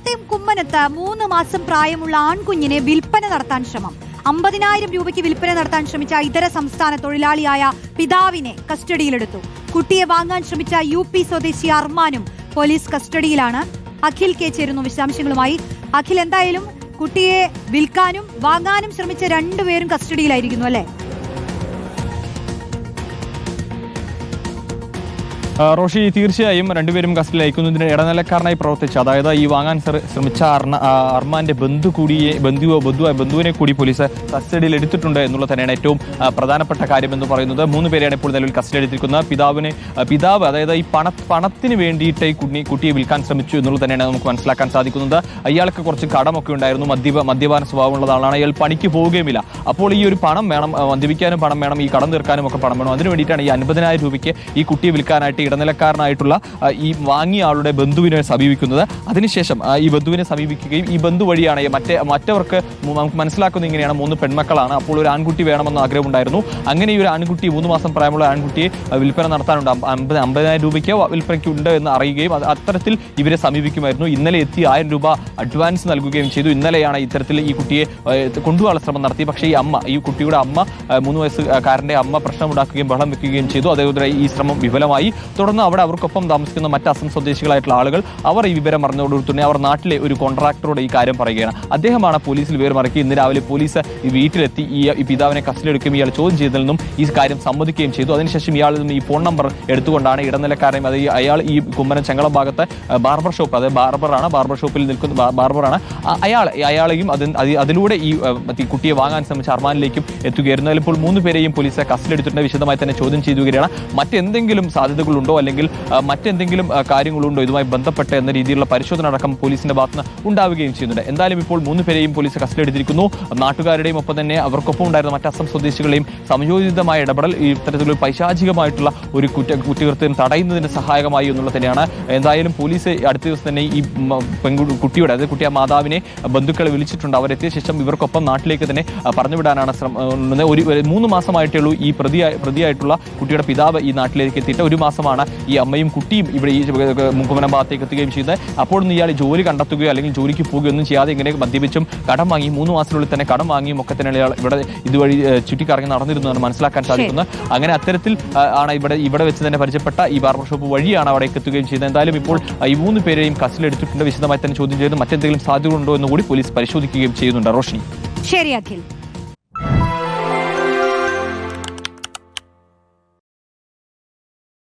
പാണത്തെയും കുമ്മനത്ത് മൂന്ന് മാസം പ്രായമുള്ള ആൺകുഞ്ഞിനെ വിൽപ്പന നടത്താൻ ശ്രമം. അമ്പതിനായിരം രൂപയ്ക്ക് വിൽപ്പന നടത്താൻ ശ്രമിച്ച ഇതര സംസ്ഥാന തൊഴിലാളിയായ പിതാവിനെ കസ്റ്റഡിയിലെടുത്തു. കുട്ടിയെ വാങ്ങാൻ ശ്രമിച്ച യു പി സ്വദേശി അർമാനും പോലീസ് കസ്റ്റഡിയിലാണ്. അഖിൽ കെ ചേരുന്നു വിശദാംശങ്ങളുമായി. അഖിൽ എന്തായാലും കുട്ടിയെ വിൽക്കാനും വാങ്ങാനും ശ്രമിച്ച രണ്ടുപേരും കസ്റ്റഡിയിലായിരിക്കുന്നു അല്ലേ? റോഷി തീർച്ചയായും രണ്ടുപേരും കസ്റ്റഡിയിൽ അയക്കുന്നതിന് ഇടനിലക്കാരനായി പ്രവർത്തിച്ചു. അതായത് ഈ വാങ്ങാൻ ശ്ര- ശ്രമിച്ച അർണ അർമാന്റെ ബന്ധു കൂടിയെ ബന്ധുവോ ബന്ധുവോ ബന്ധുവിനെ കൂടി പോലീസ് കസ്റ്റഡിയിൽ എടുത്തിട്ടുണ്ട് എന്നുള്ളത് തന്നെയാണ് ഏറ്റവും പ്രധാനപ്പെട്ട കാര്യം എന്ന് പറയുന്നത്. മൂന്ന് പേരെയാണ് ഇപ്പോൾ നിലവിൽ കസ്റ്റഡി എടുത്തിരിക്കുന്നത്. പിതാവിനെ പിതാവ് അതായത് ഈ പണ പണത്തിന് വേണ്ടിയിട്ട് ഈ കുട്ടി കുട്ടിയെ വിൽക്കാൻ ശ്രമിച്ചു എന്നുള്ളത് തന്നെയാണ് നമുക്ക് മനസ്സിലാക്കാൻ സാധിക്കുന്നത്. അയാൾക്ക് കുറച്ച് കടമൊക്കെ ഉണ്ടായിരുന്നു. മദ്യപ മദ്യപാന സ്വഭാവമുള്ള ആളാണ്. അയാൾ പണിക്ക് പോവുകയുമില്ല. അപ്പോൾ ഈ ഒരു പണം വേണം മദ്യപിക്കാനും പണം വേണം ഈ കടം തീർക്കാനും ഒക്കെ പണം വേണം. അതിനു വേണ്ടിയിട്ടാണ് ഈ അൻപതിനായിരം രൂപയ്ക്ക് ഈ കുട്ടിയെ വിൽക്കാനായിട്ട് ഇടനിലക്കാരനായിട്ടുള്ള ഈ വാങ്ങിയ ആളുടെ ബന്ധുവിനെ സമീപിക്കുന്നത്. അതിനുശേഷം ഈ ബന്ധുവിനെ സമീപിക്കുകയും ഈ ബന്ധു വഴിയാണ് മറ്റേ മറ്റവർക്ക് നമുക്ക് മനസ്സിലാക്കുന്നത് ഇങ്ങനെയാണ് മൂന്ന് പെൺമക്കളാണ്. അപ്പോൾ ഒരു ആൺകുട്ടി വേണമെന്ന് ആഗ്രഹമുണ്ടായിരുന്നു. അങ്ങനെ ഈ ഒരു ആൺകുട്ടി മൂന്ന് മാസം പ്രായമുള്ള ആൺകുട്ടിയെ വിൽപ്പന നടത്താനുണ്ട്. അമ്പ- അമ്പത് അമ്പതിനായിരം രൂപയ്ക്ക് വിൽപ്പനയ്ക്ക് ഉണ്ട് എന്ന് അറിയുകയും അത് അത്തരത്തിൽ ഇവരെ സമീപിക്കുമായിരുന്നു. ഇന്നലെ എത്തി ആയിരം രൂപ അഡ്വാൻസ് നൽകുകയും ചെയ്തു. ഇന്നലെയാണ് ഇത്തരത്തിൽ ഈ കുട്ടിയെ കൊണ്ടുപോകാനുള്ള ശ്രമം നടത്തി. പക്ഷേ ഈ അമ്മ ഈ കുട്ടിയുടെ അമ്മ മൂന്ന് വയസ്സുകാരന്റെ അമ്മ പ്രശ്നമുണ്ടാക്കുകയും ബഹളം വെക്കുകയും ചെയ്തു. അതേപോലെ ഈ ശ്രമം വിഫലമായി. തുടർന്ന് അവിടെ അവർക്കൊപ്പം താമസിക്കുന്ന മറ്റ് അസം സ്വദേശികളായിട്ടുള്ള ആളുകൾ അവർ ഈ വിവരം അറിഞ്ഞതോടുകൂടി അവർ നാട്ടിലെ ഒരു കോൺട്രാക്ടറോട് ഈ കാര്യം പറയുകയാണ്. അദ്ദേഹമാണ് പോലീസിൽ വിവരം ഇറക്കി ഇന്ന് രാവിലെ പോലീസ് ഈ വീട്ടിലെത്തി ഈ പിതാവിനെ കസ്റ്റഡി എടുക്കുകയും ഇയാൾ ചോദ്യം ചെയ്തതിൽ നിന്നും ഈ കാര്യം സമ്മതിക്കുകയും ചെയ്തു. അതിനുശേഷം ഇയാളിൽ നിന്ന് ഈ ഫോൺ നമ്പർ എടുത്തുകൊണ്ടാണ് ഇടനിലക്കാരൻ അത് അയാൾ ഈ കുമ്മനം ചെങ്കളം ഭാഗത്തെ ബാർബർ ഷോപ്പ് അതായത് ബാർബറാണ് ബാർബർ ഷോപ്പിൽ നിൽക്കുന്ന ബാർബറാണ് അയാൾ അയാളെയും അത് അത് അതിലൂടെ ഈ കുട്ടിയെ വാങ്ങാൻ ശ്രമിച്ച അർമാനിലേക്കും എത്തുകയായിരുന്നു. അതിലിപ്പോൾ മൂന്ന് പേരെയും പോലീസ് കസ്റ്റഡി എടുത്തിട്ടുണ്ട് വിശദമായി തന്നെ ചോദ്യം ചെയ്തു മറ്റെന്തെങ്കിലും മറ്റെന്തെങ്കിലും സാധ്യതകളുണ്ടോ അല്ലെങ്കിൽ മറ്റെന്തെങ്കിലും കാര്യങ്ങളുണ്ടോ ഇതുമായി ബന്ധപ്പെട്ട് എന്ന രീതിയിലുള്ള പരിശോധന അടക്കം പോലീസിന്റെ ഭാഗത്ത് ഉണ്ടാവുകയും ചെയ്യുന്നുണ്ട്. എന്തായാലും ഇപ്പോൾ മൂന്ന് പേരെയും പോലീസ് കസ്റ്റഡി എടുത്തിരിക്കുന്നു. നാട്ടുകാരുടെയും ഒപ്പം തന്നെ അവർക്കൊപ്പം ഉണ്ടായിരുന്ന മറ്റ് അസം സ്വദേശികളെയും സംയോജിതമായ ഇടപെടൽ ഈ പൈശാചികമായിട്ടുള്ള ഒരു കുറ്റ കുറ്റകൃത്യം തടയുന്നതിന് സഹായകമായി എന്നുള്ളത് തന്നെയാണ്. എന്തായാലും പോലീസ് അടുത്ത ദിവസം തന്നെ ഈ പെൺകു കുട്ടിയുടെ അതായത് കുട്ടി ആ മാതാവിനെ ബന്ധുക്കളെ വിളിച്ചിട്ടുണ്ട്. അവരെത്തിയ ശേഷം ഇവർക്കൊപ്പം നാട്ടിലേക്ക് തന്നെ പറഞ്ഞുവിടാനാണ് ശ്രമം ഒരു മൂന്ന് മാസമായിട്ടേ ഉള്ളൂ ഈ പ്രതി പ്രതിയായിട്ടുള്ള കുട്ടിയുടെ പിതാവ് ഈ നാട്ടിലേക്ക് എത്തിയിട്ട് ഒരു മാസമാണ് ഈ അമ്മയും കുട്ടിയും ഇവിടെ ഈ മുക്കുമനം ഭാഗത്തേക്ക് എത്തുകയും ചെയ്യുന്നത് അപ്പോഴൊന്നും ഇയാൾ ജോലി കണ്ടെത്തുകയോ അല്ലെങ്കിൽ ജോലിക്ക് പോവുകയോ ഒന്നും ചെയ്യാതെ ഇങ്ങനെ മദ്യപിച്ചും കടം വാങ്ങി മൂന്ന് മാസത്തിനുള്ളിൽ തന്നെ കടം വാങ്ങിയും ഒക്കെ തന്നെ ഇയാൾ ഇവിടെ ഇതുവഴി ചുറ്റിക്കറങ്ങി നടന്നിരുന്നതാണ് മനസ്സിലാക്കാൻ സാധിക്കുന്നത് അങ്ങനെ അത്തരത്തിൽ ആണ് ഇവിടെ ഇവിടെ വെച്ച് തന്നെ പരിചയപ്പെട്ട ഈ ബാർബർ ഷോപ്പ് വഴിയാണ് അവിടെ എത്തുകയും ചെയ്തത്. എന്തായാലും ഇപ്പോൾ ഈ മൂന്ന് പേരെയും കസ്റ്റഡിയിൽ എടുത്തിട്ടുണ്ട് വിശദമായി തന്നെ ചോദ്യം ചെയ്ത്. മറ്റെന്തെങ്കിലും സാധ്യതകളുണ്ടോ എന്ന് കൂടി പോലീസ് പരിശോധിക്കുകയും ചെയ്യുന്നുണ്ട്. റോഷി ശരി അഖിൽ.